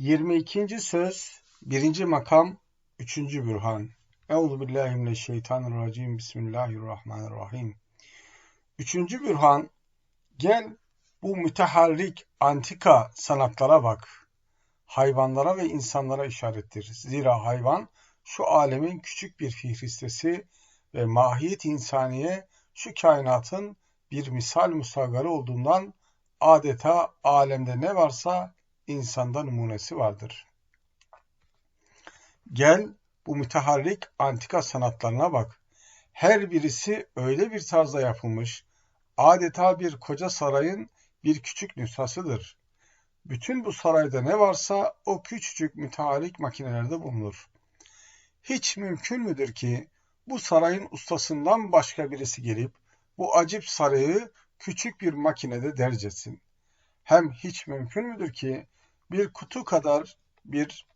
22. söz 1. makam 3. bürhan. Euzu billahi mineşşeytanirracim. Bismillahirrahmanirrahim. 3. bürhan gel bu müteharrik antika sanatlara bak. Hayvanlara ve insanlara işarettir. Zira hayvan şu alemin küçük bir fihristesi ve mahiyet insaniye şu kainatın bir misal musagarı olduğundan adeta alemde ne varsa insanda numunesi vardır. Gel bu müteharrik antika sanatlarına bak. Her birisi öyle bir tarzda yapılmış, adeta bir koca sarayın bir küçük nüshasıdır. Bütün bu sarayda ne varsa o küçücük müteharrik makinelerde bulunur. Hiç mümkün müdür ki bu sarayın ustasından başka birisi gelip bu acip sarayı küçük bir makinede dercetsin? Hem hiç mümkün müdür ki bir kutu kadar bir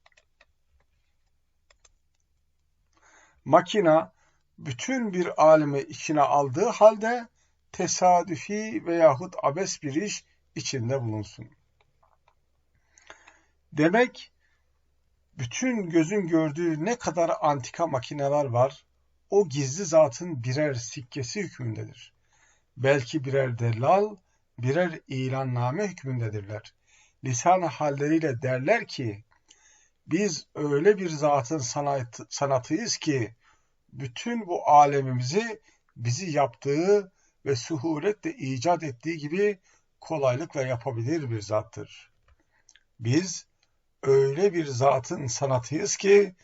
makina bütün bir alemi içine aldığı halde tesadüfi veyahut abes bir iş içinde bulunsun. Demek bütün gözün gördüğü ne kadar antika makineler var, o gizli zatın birer sikkesi hükmündedir. Belki birer dellal, birer ilanname hükmündedirler lisan halleriyle derler ki biz öyle bir zatın sanat, sanatıyız ki bütün bu alemimizi bizi yaptığı ve suhuletle icat ettiği gibi kolaylıkla yapabilir bir zattır. Biz öyle bir zatın sanatıyız ki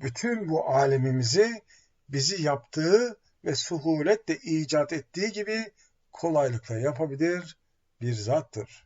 bütün bu alemimizi bizi yaptığı ve suhuletle icat ettiği gibi kolaylıkla yapabilir bir zattır.